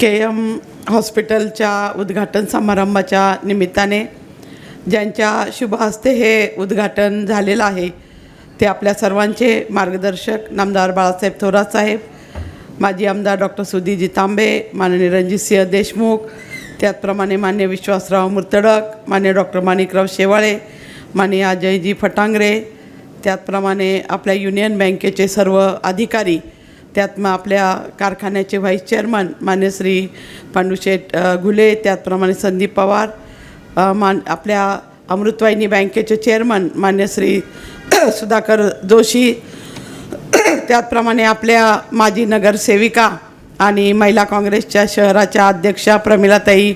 के M हॉस्पिटलच्या उद्घाटन समारंभाच्या निमित्ताने ज्यांच्या शुभ हस्ते हे उद्घाटन झालेलं आहे ते आपल्या सर्वांचे मार्गदर्शक नामदार बाळासाहेब थोरात साहेब माजी आमदार डॉक्टर सुधीजी तांबे माननीय रणजितसिंह देशमुख त्याचप्रमाणे मान्य विश्वासराव मुर्तडक मान्य डॉक्टर माणिकराव शेवाळे मान्य अजयजी फटांगरे त्याचप्रमाणे आपल्या युनियन बँकेचे सर्व अधिकारी त्यात मग आपल्या कारखान्याचे व्हाईस चेअरमन मान्य श्री पांडुशेठ घुले त्याचप्रमाणे संदीप पवार मान आपल्या अमृतवाहिनी बँकेचे चेअरमन मान्य श्री सुधाकर जोशी त्याचप्रमाणे आपल्या माजी नगरसेविका आणि महिला काँग्रेसच्या शहराच्या अध्यक्षा प्रमिलाताई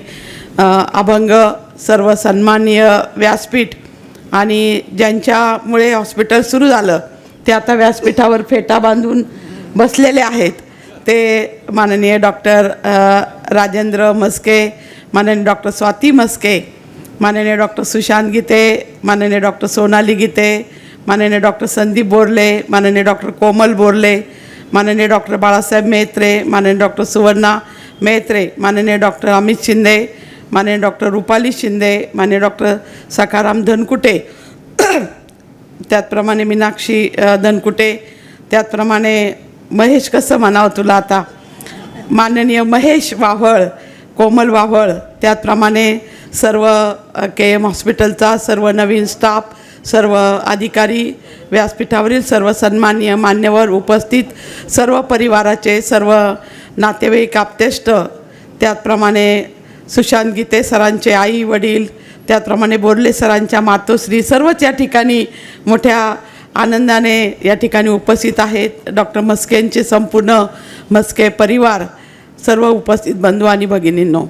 अभंग सर्व सन्माननीय व्यासपीठ आणि ज्यांच्यामुळे हॉस्पिटल सुरू झालं ते आता व्यासपीठावर फेटा बांधून बसलेले आहेत ते माननीय डॉक्टर राजेंद्र मस्के माननीय डॉक्टर स्वाती मस्के माननीय डॉक्टर सुशांत गीते माननीय डॉक्टर सोनाली गीते माननीय डॉक्टर संदीप बोरले माननीय डॉक्टर कोमल बोरले माननीय डॉक्टर बाळासाहेब मेत्रे माननीय डॉक्टर सुवर्णा मेत्रे माननीय डॉक्टर अमित शिंदे माननीय डॉक्टर रुपाली शिंदे माननीय डॉक्टर सखाराम धनकुटे त्याचप्रमाणे मीनाक्षी धनकुटे त्याचप्रमाणे महेश कसं म्हणावं तुला आता? माननीय महेश वाव्हळ कोमल वाव्हळ त्याचप्रमाणे सर्व के एम हॉस्पिटलचा सर्व नवीन स्टाफ सर्व अधिकारी व्यासपीठावरील सर्व सन्माननीय मान्यवर उपस्थित सर्व परिवाराचे सर्व नातेवाईक आप्तेष्ट त्याचप्रमाणे सुशांत गीते सरांचे आई वडील त्याचप्रमाणे बोरले सरांच्या मातोश्री सर्वच या ठिकाणी मोठ्या आनंदाने या ठिकाणी उपस्थित आहेत. डॉक्टर म्हस्केंचे संपूर्ण मस्के परिवार सर्व उपस्थित बंधू आणि भगिनींनो.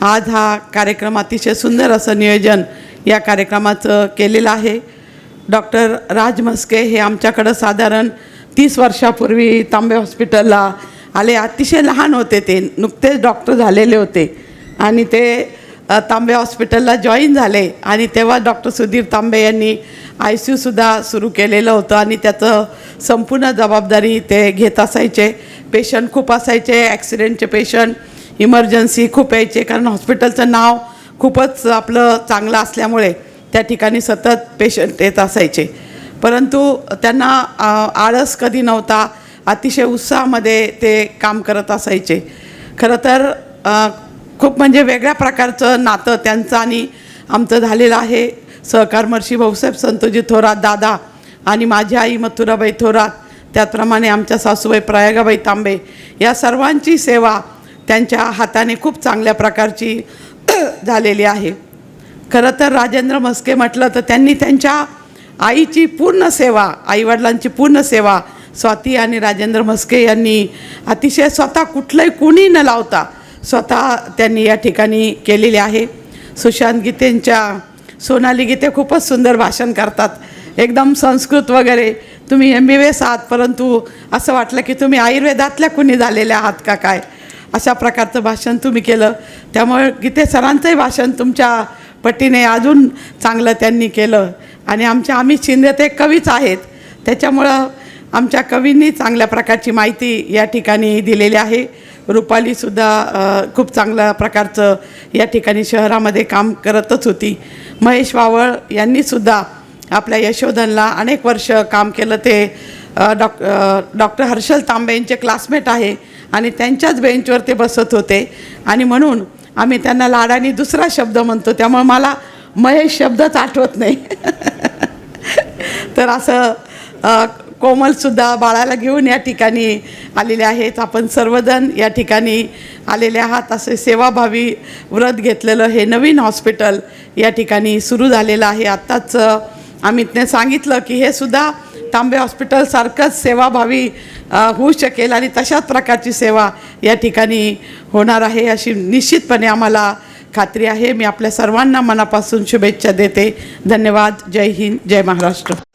आज हा कार्यक्रम अतिशय सुंदर असं नियोजन या कार्यक्रमाचं केलेलं आहे. डॉक्टर राज मस्के हे आमच्याकडं साधारण तीस वर्षापूर्वी तांबे हॉस्पिटलला आले. अतिशय लहान होते ते. नुकतेच डॉक्टर झालेले होते. आणि ते तांबे हॉस्पिटलला जॉईन झाले. आणि तेव्हा डॉक्टर सुधीर तांबे यांनी आय सी यूसुद्धा सुरू केलेलं होतं आणि त्याचं संपूर्ण जबाबदारी ते घेत असायचे. पेशंट खूप असायचे ॲक्सिडेंटचे पेशंट इमर्जन्सी खूप यायचे कारण हॉस्पिटलचं नाव खूपच आपलं चांगलं असल्यामुळे त्या ठिकाणी सतत पेशंट येत असायचे. परंतु त्यांना आळस कधी नव्हता अतिशय उत्साहामध्ये ते काम करत असायचे. खरं तर खूप म्हणजे वेगळ्या प्रकारचं नातं त्यांचं आणि आमचं झालेलं आहे. सहकार महर्षी भाऊसाहेब संतोजी थोरात दादा आणि माझी आई मथुराबाई थोरात त्याचप्रमाणे आमच्या सासूबाई प्रयागाबाई तांबे या सर्वांची सेवा त्यांच्या हाताने खूप चांगल्या प्रकारची झालेली आहे. खरं तर राजेंद्र मस्के म्हटलं तर त्यांनी त्यांच्या आईची पूर्ण सेवा आईवडिलांची पूर्ण सेवा स्वाती आणि राजेंद्र मस्के यांनी अतिशय स्वतः कुठलंही कुणी न लावता स्वतः त्यांनी या ठिकाणी केलेली आहे. सुशांत गीतेंच्या सोनाली गीते खूपच सुंदर भाषण करतात. एकदम संस्कृत वगैरे. तुम्ही एम बी एस आहात परंतु असं वाटलं की तुम्ही आयुर्वेदातल्या कुणी झालेल्या आहात का काय? अशा प्रकारचं भाषण तुम्ही केलं. त्यामुळे गीते सरांचंही भाषण तुमच्या पटीने अजून चांगलं त्यांनी केलं. आणि आमच्या आम्ही शिंदे ते कवीच आहेत. त्याच्यामुळं आमच्या कवींनी चांगल्या प्रकारची माहिती या ठिकाणी दिलेली आहे. रुपालीसुद्धा खूप चांगल्या प्रकारचं या ठिकाणी शहरामध्ये काम करतच होती. महेश वावळ यांनीसुद्धा आपल्या यशोधनला अनेक वर्ष काम केलं. ते डॉक डॉक्टर हर्षल तांबे यांचे क्लासमेट आहे आणि त्यांच्याच बेंचवर ते बसत होते. आणि म्हणून आम्ही त्यांना लाडाने दुसरा शब्द म्हणतो. त्यामुळे मला महेश शब्दच आठवत नाही. तर असं कोमलसुद्धा बाळाला घेऊन या ठिकाणी आलेले आहेत. आपण सर्वजण या ठिकाणी आलेले आहात. असे सेवाभावी व्रत घेतलेलं हे नवीन हॉस्पिटल या ठिकाणी सुरू झालेलं आहे. आत्ताच अमितने सांगितलं की हे सुद्धा तांबे हॉस्पिटलसारखंच सेवाभावी होऊ शकेल आणि तशाच प्रकारची सेवा या ठिकाणी होणार आहे अशी निश्चितपणे आम्हाला खात्री आहे. मी आपल्या सर्वांना मनापासून शुभेच्छा देते. धन्यवाद. जय हिंद. जय महाराष्ट्र.